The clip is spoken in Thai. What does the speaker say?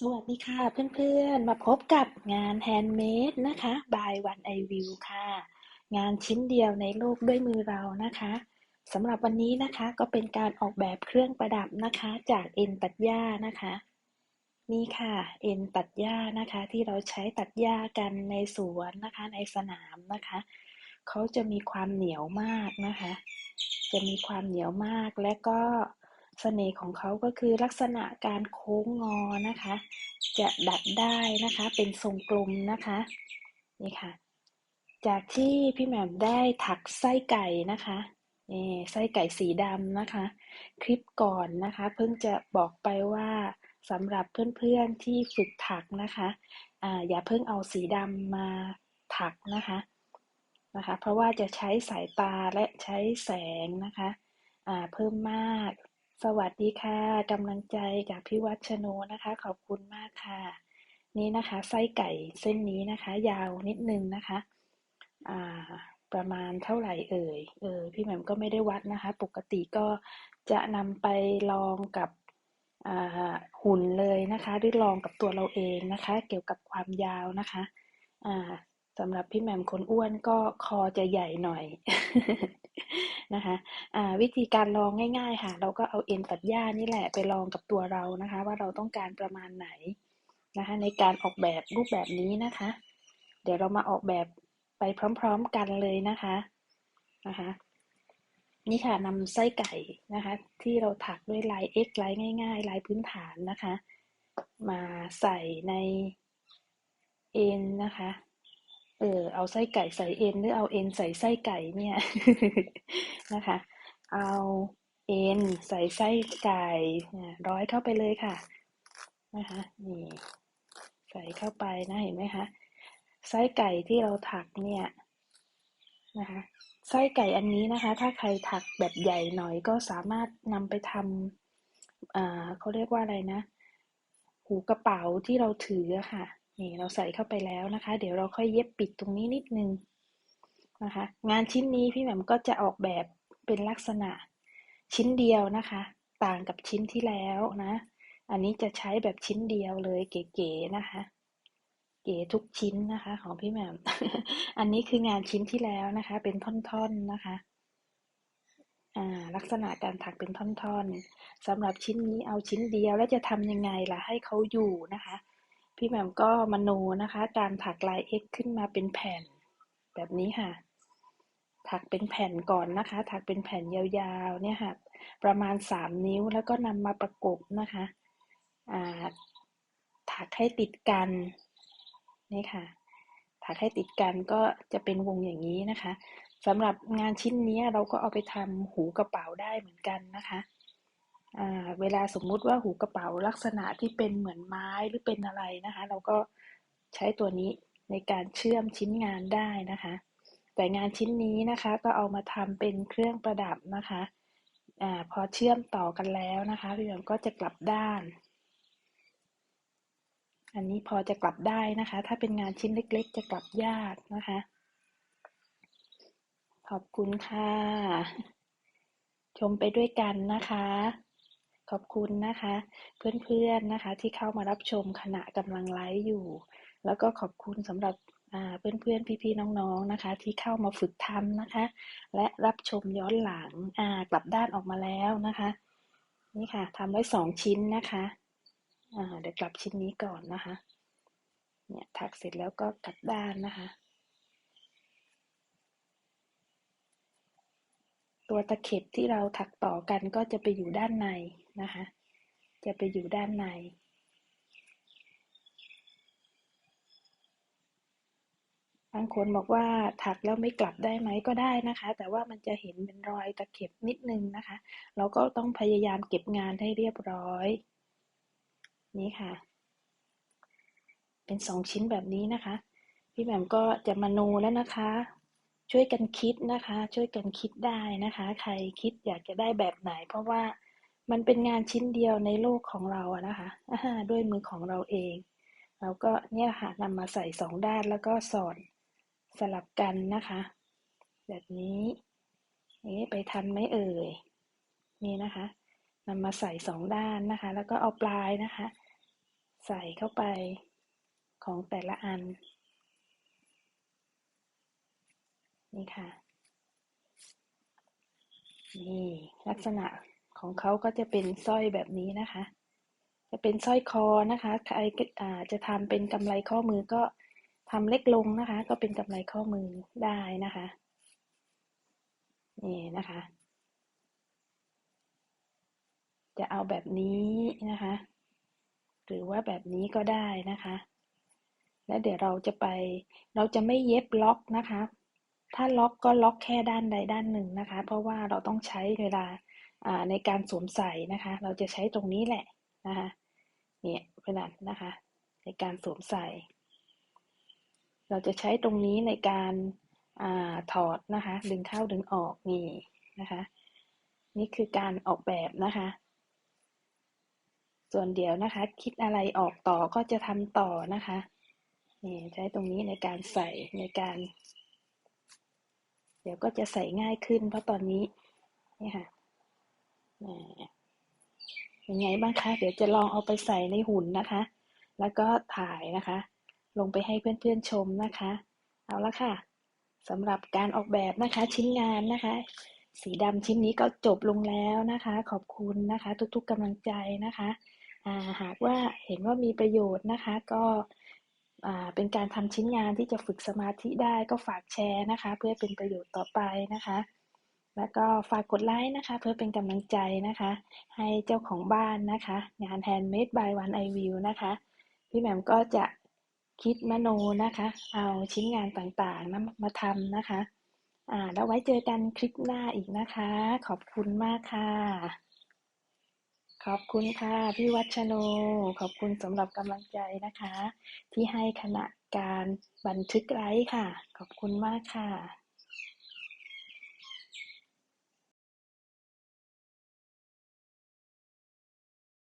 สวัสดีค่ะเพื่อนๆ มาพบกับงานแฮนด์เมดนะคะ by One I View ค่ะ งานชิ้นเดียวในโลกด้วยมือเรานะคะสำหรับวันนี้นะคะก็เป็นการออกแบบเครื่องประดับนะคะจากเอ็นตัดหญ้านะคะ นี่ค่ะเอ็นตัดหญ้านะคะ ที่เราใช้ตัดหญ้ากันในสวนนะคะในสนามนะคะเขาจะมีความเหนียวมากนะคะ จะมีความเหนียวมากและก็ เสน่ห์ของเขาก็คือลักษณะการโค้งงอนะคะ จะดัดได้นะคะเป็นทรงกลมนะคะนี่ค่ะ จากที่พี่แหม่มได้ถักไส้ไก่นะคะนี่ไส้ไก่สีดำนะคะ คลิปก่อนนะคะ เพิ่งจะบอกไปว่าสำหรับเพื่อนๆที่ฝึกถักนะคะอ่าอย่าเพิ่งเอาสีดำมาถักนะคะนะคะ เพราะว่าจะใช้สายตาและใช้แสงนะคะอ่าเพิ่มมาก สวัสดีค่ะกำลังใจจากพี่วัชโนนะคะ ขอบคุณมากค่ะ นี่นะคะไส้ไก่เส้นนี้นะคะ ยาวนิดนึงนะคะอ่าประมาณเท่าไหร่เอ่ยเออพี่แหม่มก็ไม่ได้วัดนะคะ ปกติก็จะนำไปลองกับหุ่นเลยนะคะ หรือลองกับตัวเราเองนะคะ เกี่ยวกับความยาวนะคะอ่าสำหรับพี่แหม่มคนอ้วนก็คอจะใหญ่หน่อย นะคะวิธีการลองง่าย ๆ ค่ะ เราก็เอาเอ็นตัดหญ้านี่แหละไปลองกับตัวเรานะคะ ว่าเราต้องการประมาณไหนนะคะ ในการออกแบบรูปแบบนี้นะคะ เดี๋ยวเรามาออกแบบไปพร้อม ๆกันเลยนะคะนะคะนี่ค่ะนำไส้ไก่นะคะ ที่เราถักด้วยลาย X ลายง่าย ๆ ลายพื้นฐานนะคะ มาใส่ในเอ็นนะคะ เออเอาไส้ไก่ใส่เอ็นหรือเอาเอ็นใส่ไส้ไก่เนี่ยนะคะ เอาเอ็นใส่ไส้ไก่ร้อยเข้าไปเลยค่ะนะคะนี่ใส่เข้าไปนะเห็นไหมคะไส้ไก่ที่เราถักเนี่ยนะคะไส้ไก่อันนี้นะคะ ถ้าใครถักแบบใหญ่หน่อยก็สามารถนำไปทำอ่าเขาเรียกว่าอะไรนะ หูกระเป๋าที่เราถือค่ะ นี่เราใส่เข้าไปแล้วนะคะ เดี๋ยวเราค่อยเย็บปิดตรงนี้นิดนึงนะคะ งานชิ้นนี้พี่แหม่มก็จะออกแบบเป็นลักษณะชิ้นเดียวนะคะ ต่างกับชิ้นที่แล้วนะ อันนี้จะใช้แบบชิ้นเดียวเลยเก๋ๆนะคะ เก๋ทุกชิ้นนะคะ ของพี่แหม่มอันนี้คืองานชิ้นที่แล้วนะคะ เป็นท่อนๆนะคะลักษณะการถักเป็นท่อนๆสำหรับชิ้นนี้เอาชิ้นเดียวแล้วจะทำยังไงล่ะให้เขาอยู่นะคะ พี่แหม่มก็มโนนะคะ การถักลาย X ขึ้นมาเป็นแผ่น แบบนี้ค่ะ ถักเป็นแผ่นก่อนนะคะ ถักเป็นแผ่นยาวๆ เนี่ยค่ะ ประมาณ 3 นิ้วแล้วก็นำมาประกบนะคะถักให้ติดกันนี่ค่ะ ถักให้ติดกันก็จะเป็นวงอย่างนี้นะคะสำหรับงานชิ้นนี้เราก็เอาไปทำหูกระเป๋าได้เหมือนกันนะคะ เวลาสมมุติว่าหูกระเป๋าลักษณะที่เป็นเหมือนไม้หรือเป็นอะไรนะคะ เราก็ใช้ตัวนี้ในการเชื่อมชิ้นงานได้นะคะ แต่งานชิ้นนี้นะคะก็เอามาทำเป็นเครื่องประดับนะคะอพอเชื่อมต่อกันแล้วนะคะพี่แหมก็จะกลับด้าน อันนี้พอจะกลับได้นะคะ ถ้าเป็นงานชิ้นเล็ก ๆ จะกลับยากนะคะ ขอบคุณค่ะ ชมไปด้วยกันนะคะ ขอบคุณนะคะ เพื่อนๆนะคะ ที่เข้ามารับชมขณะกำลังไลฟ์อยู่ แล้วก็ขอบคุณสำหรับเพื่อนๆ พี่ๆ น้องๆ นะคะ ที่เข้ามาฝึกทำนะคะ และรับชมย้อนหลังกลับด้านออกมาแล้วนะคะ นี่ค่ะทำไว้สองชิ้นนะคะเดี๋ยวกลับชิ้นนี้ก่อนนะคะ เนี่ยถักเสร็จแล้วก็กลับด้านนะคะ ตัวตะเข็บที่เราถักต่อกันก็จะไปอยู่ด้านใน นะคะ จะไปอยู่ด้านใน บางคนบอกว่าถักแล้วไม่กลับได้ไหมก็ได้นะคะ แต่ว่ามันจะเห็นเป็นรอยตะเข็บนิดนึงนะคะ เราก็ต้องพยายามเก็บงานให้เรียบร้อย นี่ค่ะ เป็นสองชิ้นแบบนี้นะคะ พี่แหม่มก็จะมาโนแล้วนะคะช่วยกันคิดนะคะ ช่วยกันคิดได้นะคะ ใครคิดอยากจะได้แบบไหน เพราะว่า มันเป็นงานชิ้นเดียวในโลกของเราอะนะคะด้วยมือของเราเอง เราก็เนี่ยค่ะนำมาใส่สองด้านแล้วก็สอดสลับกันนะคะ แบบนี้นี่ไปทันไหมเอ่ยนี่นะคะนำมาใส่สองด้านนะคะ แล้วก็เอาปลายนะคะ ใส่เข้าไปของแต่ละอัน นี่ค่ะ นี่ลักษณะ ของเขาก็จะเป็นสร้อยแบบนี้นะคะ จะเป็นสร้อยคอนะคะ ใครจะทำเป็นกำไรข้อมือก็ทำเล็กลงนะคะ ก็เป็นกำไรข้อมือได้นะคะ นี่นะคะ จะเอาแบบนี้นะคะ หรือว่าแบบนี้ก็ได้นะคะ แล้วเดี๋ยวเราจะไป เราจะไม่เย็บล็อกนะคะถ้าล็อกก็ล็อกแค่ด้านใดด้านหนึ่งนะคะ เพราะว่าเราต้องใช้เวลา ในการสวมใส่นะคะ เราจะใช้ตรงนี้แหละนะคะเนี่ยเวลานะคะ ในการสวมใส่ เราจะใช้ตรงนี้ในการอถอดนะคะ ดึงเข้าดึงออกนี่นะคะ นี่คือการออกแบบนะคะ ส่วนเดี๋ยวนะคะ คิดอะไรออกต่อก็จะทำต่อนะคะนี่ใช้ตรงนี้ในการใส่ในการ เดี๋ยวก็จะใส่ง่ายขึ้นเพราะตอนนี้นี่ค่ะ ยังไงบ้างคะเดี๋ยวจะลองเอาไปใส่ในหุ่นนะคะ แล้วก็ถ่ายนะคะ ลงไปให้เพื่อนๆชมนะคะ เอาละค่ะสำหรับการออกแบบนะคะชิ้นงานนะคะ สีดำชิ้นนี้ก็จบลงแล้วนะคะ ขอบคุณนะคะ ทุกๆกำลังใจนะคะหากว่าเห็นว่ามีประโยชน์นะคะ ก็เป็นการทำชิ้นงานที่จะฝึกสมาธิได้ก็ฝากแชร์นะคะ เพื่อเป็นประโยชน์ต่อไปนะคะ แล้วก็ฝากกดไลค์นะคะ เพื่อเป็นกำลังใจนะคะ ให้เจ้าของบ้านนะคะ งาน Handmade by One I Will นะคะ พี่แหม่มก็จะคิดมโนนะคะ เอาชิ้นงานต่างๆนะมาทำนะคะ อ่า แล้วไว้เจอกันคลิปหน้าอีกนะคะ ขอบคุณมากค่ะ ขอบคุณค่ะพี่วัชโน ขอบคุณสำหรับกำลังใจนะคะ ที่ให้ขณะการบันทึกไลฟ์ค่ะ ขอบคุณมากค่ะ